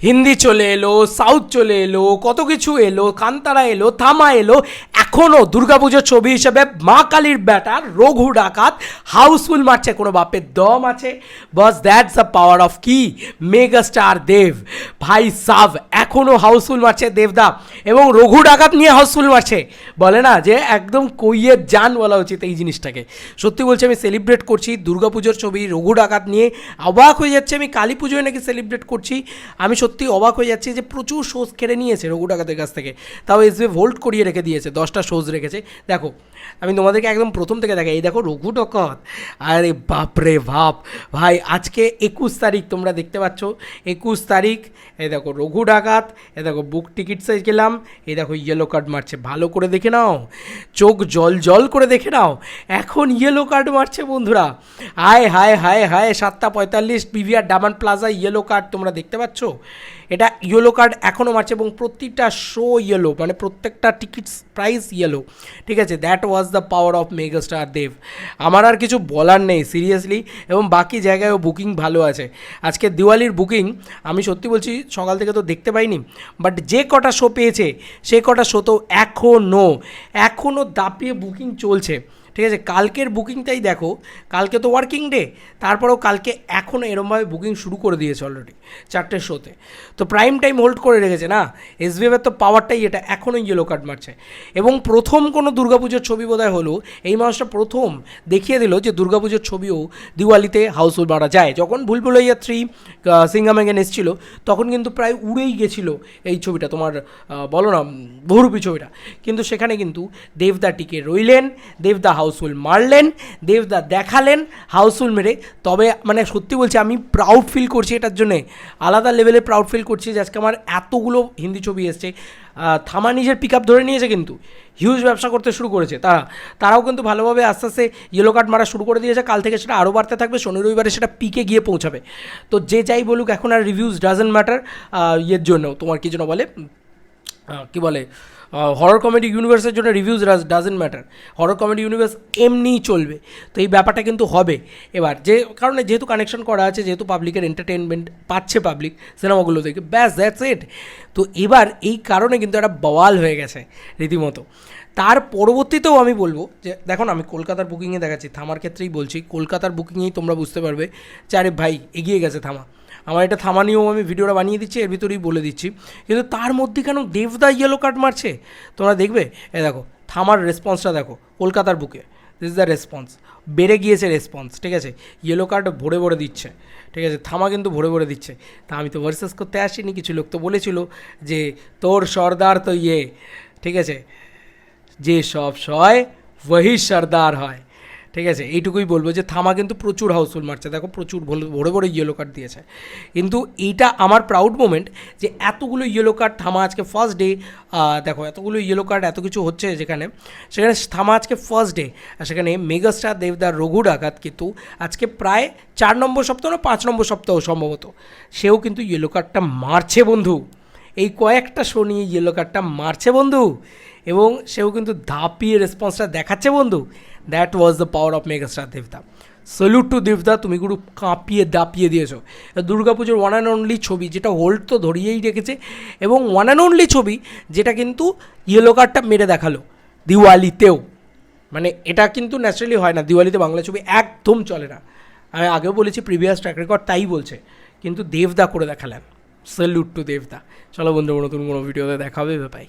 হিন্দি চলে এলো সাউথ চলে এলো কত কিছু এলো কান্তারা এলো থামা এলো এখনও দুর্গাপুজোর ছবি হিসেবে মা কালীর ব্যাটার রঘু ডাকাত হাউসফুল মারছে, কোনো বাপের দম আছে? Boss that's the power of কি মেগা স্টার দেব। ভাই সাব এখনও হাউসফুল মারছে দেবদা এবং রঘু ডাকাত নিয়ে হাউসফুল মারছে। বলে না যে একদম কইয়ের যান বলা উচিত এই জিনিসটাকে। সত্যি বলছি, আমি সেলিব্রেট করছি দুর্গাপুজোর ছবি, রঘু ডাকাত নিয়ে। অবাক হয়ে যাচ্ছে, আমি কালী পুজোয় নাকি সেলিব্রেট করছি? আমি সত্যি অবাক হয়ে যাচ্ছি যে প্রচুর শোজ কেড়ে নিয়েছে রঘু ডাকাতের কাছ থেকে। তাও এসবি ভোল্ট করিয়ে রেখে দিয়েছে। দশটা শোজ রেখেছে। দেখো, আমি তোমাদেরকে একদম প্রথম থেকে দেখাই, এই দেখো রঘু ডাকাত আরে বাপরে বাপ। ভাই, আজকে একুশ তারিখ তোমরা দেখতে পাচ্ছ। একুশ তারিখ, এই দেখো রঘু ডাকাত এ দেখো বুক টিকিটসে গেলাম, এই দেখো ইয়েলো কার্ড মারছে। ভালো করে দেখে নাও। চোখ জল জল করে দেখে নাও। এখন ইয়েলো কার্ড মারছে বন্ধুরা। হায় হায় হায় হায়, সাতটা পঁয়তাল্লিশ পিভিআর ডামান প্লাজা ইয়েলো কার্ড তোমরা দেখতে পাচ্ছ? এটা ইয়েলো কার্ড এখনও মারছে এবং প্রতিটা শো ইয়েলো মানে প্রত্যেকটা টিকিটস প্রাইস ইয়েলো ঠিক আছে? That was the power of megastar Dev আমার আর কিছু বলার নেই সিরিয়াসলি এবং বাকি জায়গায়ও বুকিং ভালো আছে। আজকে দিওয়ালির বুকিং আমি সত্যি বলছি, সকাল থেকে তো দেখতে পাইনি বাট যে কটা শো পেয়েছে, সে কটা শো তো এখনও এখনও দাপিয়ে বুকিং চলছে। ঠিক আছে? কালকের বুকিংটাই দেখো। কালকে তো ওয়ার্কিং ডে তারপরেও কালকে এখনও এরমভাবে বুকিং শুরু করে দিয়েছে অলরেডি চারটে শোতে তো প্রাইম টাইম হোল্ড করে রেখেছে না? এসবিএফের তো পাওয়ারটাই এটা এখনও ইয়েলো কার্ড মারছে। এবং প্রথম কোনো দুর্গাপুজোর ছবি বোধহয় হলো, এই মাসটা প্রথম দেখিয়ে দিল যে দুর্গাপুজোর ছবিও দিওয়ালিতে হাউসফুল মারা যায়। যখন ভুলভুলাইয়া থ্রি সিঙ্গাম এগেন এসেছিল, তখন কিন্তু প্রায় উড়েই গেছিল এই ছবিটা, তোমার বলো না বহুরূপী ছবিটা। কিন্তু সেখানে কিন্তু দেবদা টিকে রইলেন, দেবদা হাউসফুল মারলেন, দেবদা দেখালেন হাউসফুল মেরে। তবে মানে সত্যি বলছি, আমি প্রাউড ফিল করছি এটার জন্যে। আলাদা লেভেলে প্রাউড ফিল করছি যে আজকে আমার এতগুলো হিন্দি ছবি এসছে। থামা নিজের পিক আপ ধরে নিয়েছে কিন্তু। হিউজ ব্যবসা করতে শুরু করেছে তারা। তারাও কিন্তু ভালোভাবে আস্তে আস্তে ইয়েলো কার্ড মারা শুরু করে দিয়েছে। কাল থেকে সেটা আরও বাড়তে থাকবে। শনি রবিবারে সেটা পিকে গিয়ে পৌঁছাবে। তো যে যাই বলুক, এখন আর রিভিউজ ডাজেন্ট ম্যাটার ইয়ের জন্য। তোমার কি যেন বলে? কি বলে হরর কমেডি ইউনিভার্সের জন্য reviews doesn't matter horror comedy universe এমনিই চলবে। তো এই ব্যাপারটা কিন্তু হবে। এবার যে কারণে যেহেতু কানেকশন করা আছে, যেহেতু পাবলিকের এন্টারটেনমেন্ট পাচ্ছে পাবলিক সিনেমাগুলো থেকে ব্যাস দ্যাটস ইট তো এবার এই কারণে কিন্তু একটা বওয়াল হয়ে গেছে রীতিমতো। তার পরবর্তীতেও আমি বলব যে দেখো আমি কলকাতার বুকিংয়ে দেখাচ্ছি, থামার ক্ষেত্রেই বলছি, কলকাতার বুকিংয়েই তোমরা বুঝতে পারবে যে, আরে ভাই, এগিয়ে গেছে থামা। আমার এটা থামা নিয়েও আমি ভিডিওটা বানিয়ে দিচ্ছি, এর ভিতরেই বলে দিচ্ছি। কিন্তু তার মধ্যে কেন দেবদা ইয়েলো কার্ড মারছে? তোমরা দেখবে? এ দেখো, থামার রেসপন্সটা দেখো, কলকাতার বুকে। দিস দ্য রেসপন্স বেড়ে গিয়েছে রেসপন্স ঠিক আছে? ইয়েলো কার্ড ভরে ভরে দিচ্ছে, ঠিক আছে? থামা কিন্তু ভরে ভরে দিচ্ছে। তা আমি তো ভার্সেস করতে আসিনি, কিছু লোক তো বলেছিল যে, তোর সর্দার তো ইয়ে ঠিক আছে? যে সব সয়, ওহি সর্দার হয়। ঠিক আছে, এইটুকুই বলব যে থামা কিন্তু প্রচুর হাউসফুল মারছে। দেখো প্রচুর ভরে ভরে ইয়েলো কার্ড দিয়েছে। কিন্তু এইটা আমার প্রাউড মোমেন্ট যে এতগুলো ইয়েলো কার্ড থামা আজকে ফার্স্ট ডে দেখো এতগুলো ইয়েলো কার্ড এত কিছু হচ্ছে যেখানে, সেখানে থামা আজকে ফার্স্ট ডে আর সেখানে মেগাস্টার দেবদার রঘু ডাকাত কিন্তু আজকে প্রায় চার নম্বর সপ্তাহ না, পাঁচ নম্বর সপ্তাহ সম্ভবত। সেও কিন্তু ইয়েলো কার্ডটা মারছে বন্ধু। এই কয়েকটা শো নিয়ে ইয়েলো কার্ডটা মারছে বন্ধু। এবং সেও কিন্তু ধাপিয়ে রেসপন্সটা দেখাচ্ছে বন্ধু। That was the power of megastar দেবদা সলিউট টু দেবদা তুমি গুরু কাঁপিয়ে দাপিয়ে দিয়েছ। দুর্গাপুজোর ওয়ান অ্যান্ড অনলি ছবি, যেটা হোল্ড তো ধরিয়েই রেখেছে। এবং ওয়ান অ্যান্ড অনলি ছবি, যেটা কিন্তু ইয়েলো কার্ডটা মেরে দেখাল দিওয়ালিতেও। মানে এটা কিন্তু ন্যাচারালি হয় না, দিওয়ালিতে বাংলা ছবি একদম চলে না। আমি আগেও বলেছি প্রিভিয়াস ট্র্যাক রেকর্ড তাই বলছে। কিন্তু দেবদা করে দেখালেন। স্যালুট টু দেবদা চলো বন্ধু নতুন কোনো ভিডিওতে দেখাবে পাই